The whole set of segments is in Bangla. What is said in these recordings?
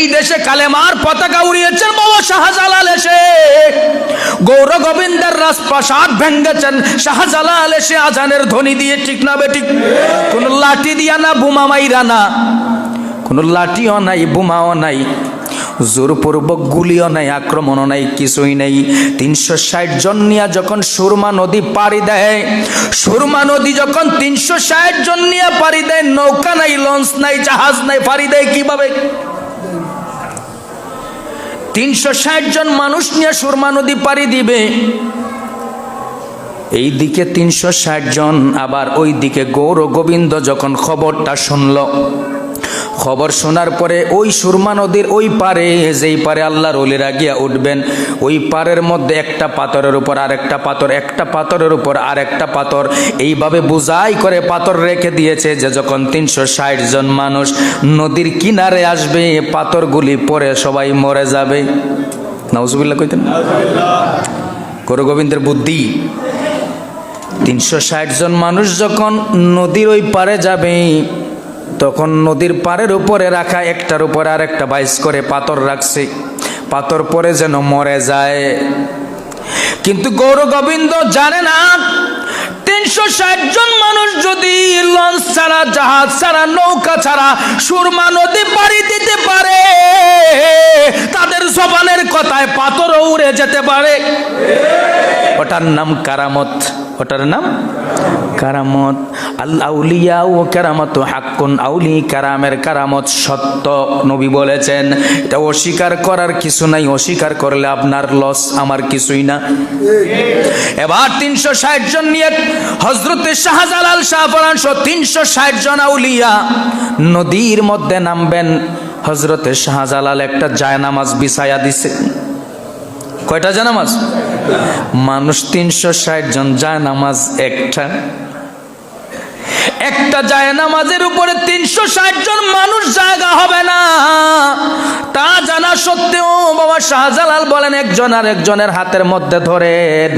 এই দেশে কালেমার পতাকা উড়িয়েছেন বাবা শাহজালাল এসে। গৌর গোবিন্দের রাজপ্রাসাদ ভেঙ্গেছেন শাহজালাল এসে আজানের ধ্বনি দিয়ে, ঠিক না বেঠিক কোন লাঠি দিয়া না, বোমা মাইরা না। কোন লাঠিও নাই, বোমাও নাই। জোরপূর্বক গুলিও নাই, আক্রমণও নাই, কিছুই নেই। তিনশো ষাট জন নিয়ে যখন সুরমা নদী পাড়ি দেয়, সুরমা নদী যখন তিনশো ষাট জন নিয়ে পাড়ি দেয়, নৌকা নাই, লঞ্চ নাই, জাহাজ নাই, পাড়ি দেয় কীভাবে? তিনশো ষাট জন মানুষ নিয়ে সুরমা নদী পাড়ি দিবে। এই দিকে তিনশো ষাট জন, আবার ওই দিকে গৌর গোবিন্দ যখন খবরটা শুনল খবর শোনার পরে ওই সুরমা নদীর ওই পারে, যেই পারে আল্লাহর অলিরা গিয়া উঠবেন, ওই পারের মধ্যে একটা পাথরের উপর আরেকটা পাথর, একটা পাথরের উপর আরেকটা পাথর। এইভাবে বুঝাই করে পাথর রেখে দিয়েছে যে যখন তিনশো ষাট জন মানুষ নদীর কিনারে আসবে পাথরগুলি পরে সবাই মরে যাবে। নাউজুবিল্লাহ কইতেন গৌর গোবিন্দের বুদ্ধি। তিনশো ষাট জন মানুষ যখন নদীর ওই পারে যাবে তখন নদীর পাড়ের উপরে রাখা একটার উপরে আর একটা বাইশ করে পাথর রাখছে। পাথর পরে যেন মরে যায়। কিন্তু গৌর গোবিন্দ জানে না, তিনশো ষাট জন মানুষ যদি লঞ্চ ছাড়া, জাহাজ ছাড়া, নৌকা ছাড়া, সুরমা নদী পাড়ি দিতে পারে, তাদের জবানের কথায় পাথরও উড়ে যেতে পারে। ওটার নাম কারামত। ওটার নাম কারামত। আউলিয়া ও কারামত হাক্কুন। আউলি কারামের কারামত সত্য, নবী বলেছেন। এটা অস্বীকার করার কিছু নাই, অস্বীকার করলে আপনার লস আমার কিছুই না। এবার তিনশো ষাট জন নিয়ে হজরতে শাহজালাল সহ তিনশো ষাট জন আউলিয়া নদীর মধ্যে নামবেন। হজরতে শাহজালাল একটা জায়নামাজ বিছায়া দিছে। কয়টা জানামাজ মানুষ তিনশো ষাট জন যায় নামাজ একটা। একটা যায় নামাজের উপরে তিনশো ষাট জন মানুষ জায়গা হবে না। তা জানা সত্ত্বেও বাবা শাহজালাল বলেন, একজন আর একজনের হাতের মধ্যে ধরেন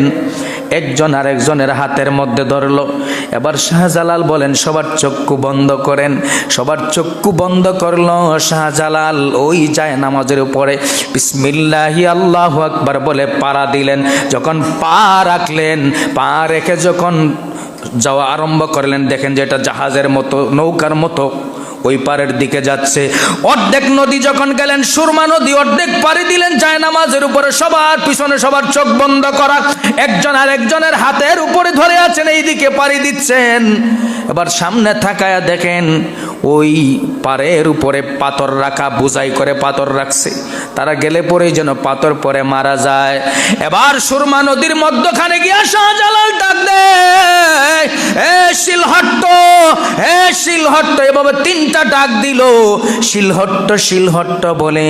একজন আর একজনের হাতের মধ্যে ধরলো। এবার শাহজালাল বলেন, সবার চক্ষু বন্ধ করেন। সবার চক্ষু বন্ধ করল শাহজালাল। ওই যায় নামাজের উপরে। বিসমিল্লাহি, আল্লাহ আকবার বলে পাড়া দিলেন। যখন পা রাখলেন, পা রেখে যখন যাওয়া আরম্ভ করলেন, দেখেন যে এটা জাহাজের মতো, নৌকার মতো। ওই পারের দিকে যাচ্ছে। অর্ধেক নদী যখন গেলেন, সুরমা নদী অর্ধেক পাড়ি দিলেন যায় নামাজের উপরে সবার পিছনে সবার চোখ বন্ধ করা। একজন আর একজনের হাতের উপরে ধরে আছেন এই দিকে পাড়ি দিচ্ছেন। এবার সামনে থাকায় দেখেন, ওই পারের উপরে পাথর রাখা, বুঝাই করে পাথর রাখছে। তারা গেলে পরেই যেন পাথর পরে মারা যায়। এবার সুরমা নদীর মধ্যখানে গিয়া শাহজালাল ডাক দেয়, এ শিলহট্ট এ শিলহট্ট। এভাবে তিনটা ডাক দিল, শিলহট্ট শিলহট্ট বলে।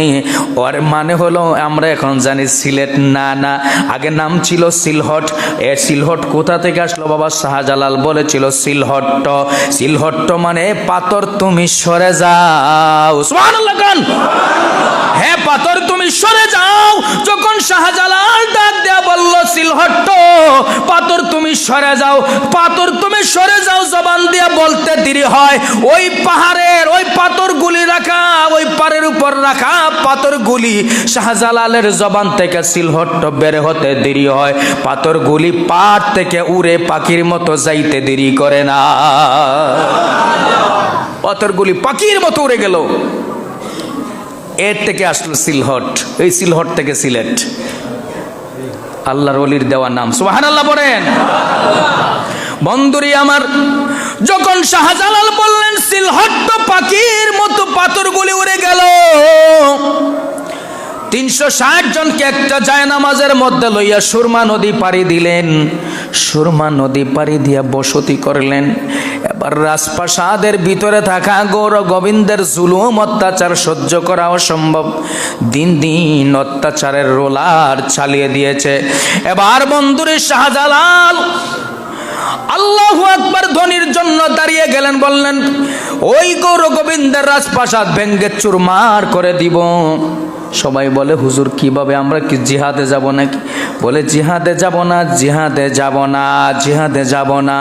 ওর মানে হলো, আমরা এখন জানি সিলেট, না না। আগে নাম ছিল সিলহট এ সিলহট কোথা থেকে আসলো বাবা? শাহজালাল বলেছিল সিলহট্ট সিলহট্ট মানে পাথর, তুমি সরে যাও। সুবহানাল্লাহ হ্যাঁ পাথর তুমি সরে যাও। যখন শাহজালাল ডাক দেয়া বলল, সিলহট্ট, পাথর তুমি সরে যাও। পাথর তুমি সরে যাও জবান দিয়ে বলতে দেরি হয়। ওই পাহাড়ের, ওই পাথর গুলি রাখা, ওই পাড়ের উপর রাখা পাথর গুলি শাহজালালের জবান থেকে সিলহট্ট বের হতে দেরি হয়। পাথর গুলি পাড় থেকে উড়ে পাখির মতো যাইতে দেরি করে না। পাথরগুলি পাখির মতো উড়ে গেল। এর থেকে আসলো সিলহট। এই সিলহট থেকে সিলেট। আল্লাহর অলির দেওয়া নাম। সুবাহান আল্লাহ বলেন। বন্ধুরি আমার, যখন শাহজালাল বললেন, সিলহট তো পাখির মতো পাথরগুলি উড়ে গেল। তিনশো ষাট জনকে একটা জায়নামাজের মধ্যে লইয়া সুরমা নদী পাড়ি দিলেন। সুরমা নদী পাড়ি দিয়া বসতি করলেন। এবার রাজপ্রাসাদের ভিতরে থাকা গৌর গোবিন্দের জুলুম অত্যাচার সহ্য করা অসম্ভব। দিন দিন অত্যাচারের রোলার চালিয়ে দিয়েছে। এবার বন্ধুরে শাহজালাল, আল্লাহ একবার ধ্বনির জন্য দাঁড়িয়ে গেলেন, বললেন, ওই গৌর গোবিন্দের রাজপ্রাসাদ ভেঙ্গে চুরমার করে দিব। সবাই বলে, হুজুর, কীভাবে আমরা কি জিহাদে যাব নাকি? বলে, জিহাদে যাব না, জিহাদে যাব না, জিহাদে যাব না।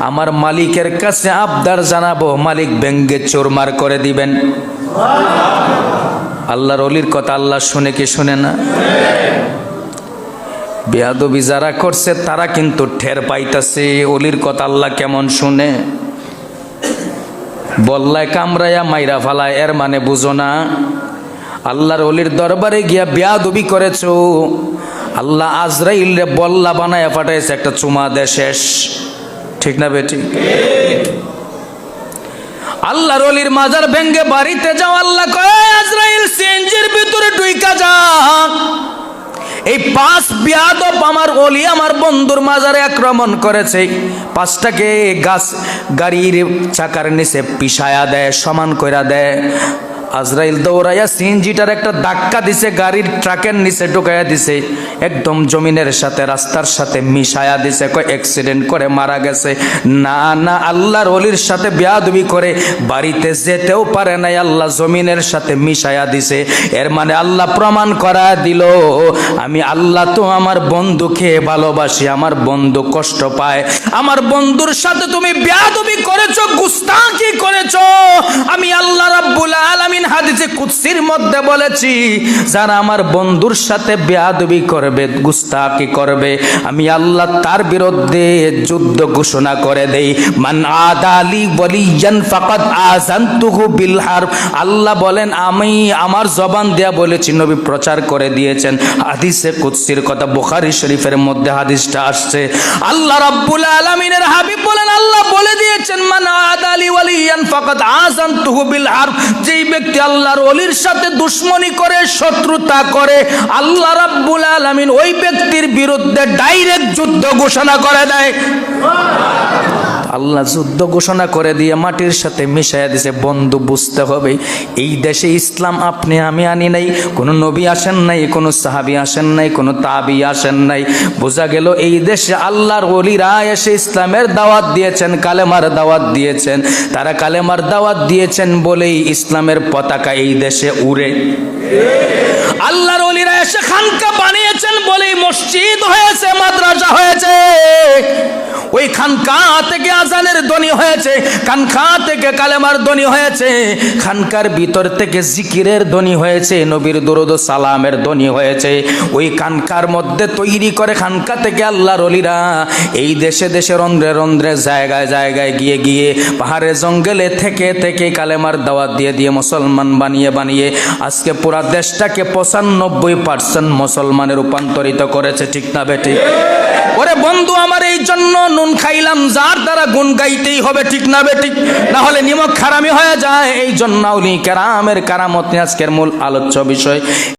আমার মালিকের কাছে আবদার জানাব, মালিক ব্যঙ্গে চোরমার করে দিবেন। আল্লাহর অলির কথা আল্লাহ শুনে কি শুনে না? বেয়াদবি যারা করছে, তারা কিন্তু ঠের পাইতাছে। অলির কথা আল্লাহ কেমন শুনে? বল্লায় কামড়াইয়া মাইরা ফালায়, এর মানে বুঝো না। আল্লাহর অলির দরবারে গিয়া বেয়াদবি করেছ। আল্লাহ আজরাইল রে বল্লা বানায় পাঠাইছে, একটা চুমা দে শেষ। ঠিক না বেটি আল্লাহর অলির মাজার ভেঙ্গে বাড়িতে যাও, আল্লাহ কয় আজরাইল, সিএনজির ভিতরে ডুইকা যা। এই পাঁচ বিয়াদব আমার অলি আমার বন্ধুর মাজারে আক্রমণ করেছে। পাঁচটাকে গাছ, গাড়ির চাকার নিচে পিসায়া দেয়, সমান কইরা দেয়। আজরাইল দৌড়াইয়া সিএনজিটার একটা ধাক্কা দিছে, গাড়ির ট্রাকের নিচে ঢুকাইয়া দিছে, একদম জমিনের সাথে, রাস্তার সাথে মিশায়া দিছে, কয় অ্যাক্সিডেন্ট করে মারা গেছে। না না, আল্লাহর অলির সাথে বেয়াদবি করে বাড়িতে যেতেও পারে নাই, আল্লাহ জমিনের সাথে মিশায়া দিছে। এর মানে আল্লাহ প্রমাণ করা দিল, আমি আল্লাহ তো আমার বন্ধুকে ভালোবাসি, আমার বন্ধু কষ্ট পায়। আমার বন্ধুর সাথে তুমি বেয়াদবি করেছ গুস্তাকি করেছ। আমি আল্লাহ রাব্বুল আলামিন হাদিসে কুদসির মধ্যে বলেছি, যারা আমার বন্ধুর সাথে বেয়াদবি করবে গুস্তাকি করবে, আমি আল্লাহ তার বিরুদ্ধে যুদ্ধ ঘোষণা করে দেই। মান আদালি ওয়ালিয়ান ফাকাদ হারব আল্লাহ বলেন, আমি আমার জবান দেয়া বলেছি, নবী প্রচার করে দিয়েছেন। হাদিসে কুদসির কথা, বুখারী শরীফের মধ্যে হাদিসটা আসছে। আল্লাহ রাব্বুল আলামিনের হাবিব বলেন, আল্লাহ বলে দিয়েছেন, মান আদালি ওয়ালিয়ান ফাকাদ আযানতুহু বিল যেই আল্লাহর অলির সাথে দুশ্মনী করে, শত্রুতা করে, আল্লাহ রাব্বুল আলামিন ওই ব্যক্তির বিরুদ্ধে ডাইরেক্ট যুদ্ধ ঘোষণা করে দেয়। আল্লাহ যুদ্ধ ঘোষণা করে দিয়ে মাটির সাথে মিশাইয়া দিছে। বন্ধু, বুঝতে হবে, এই দেশে ইসলাম আপনি, আমি আনি নাই, কোনো নবী আসেন নাই, কোনো সাহাবি আসেন নাই, কোনো তাবি আসেন নাই। বোঝা গেল এই দেশে আল্লাহর ওলিরা এসে ইসলামের দাওয়াত দিয়েছেন, কালেমার দাওয়াত দিয়েছেন। তারা কালেমার দাওয়াত দিয়েছেন বলেই ইসলামের পতাকা এই দেশে উড়ে। আল্লাহর অলিরা এসে খানকা বানিয়েছেন বলেই মসজিদ হয়েছে, মাদ্রাসা হয়েছে। ওই খানকা থেকে আজানের ধ্বনি হয়েছে, খানকা থেকে কালেমার ধ্বনি হয়েছে, খানকার ভিতর থেকে জিকিরের ধ্বনি হয়েছে, নবীর দুরুদ সালামের ধ্বনি হয়েছে। ওই খানকার মধ্যে তৈরি করে খানকা থেকে আল্লাহর অলিরা এই দেশে দেশে রন্ধ্রে রন্ধ্রে জায়গায় জায়গায় গিয়ে গিয়ে পাহাড়ে জঙ্গলে থেকে থেকে কালেমার দাওয়াত দিয়ে দিয়ে মুসলমান বানিয়ে বানিয়ে আজকে পুরা দেশটাকে পঁচানব্বই পার্সেন্ট মুসলমানে রূপান্তরিত করেছে, ঠিক না বেটি ওরে বন্ধু আমার এই জন্য নুন খাইলাম, যার দ্বারা গুণ গাইতেই হবে, ঠিক না বেঠিক না হলে নিমক খারামি হয়ে যায়। এই জন্য উনি কেরামের কারামত আজকের মূল আলোচ্য বিষয়।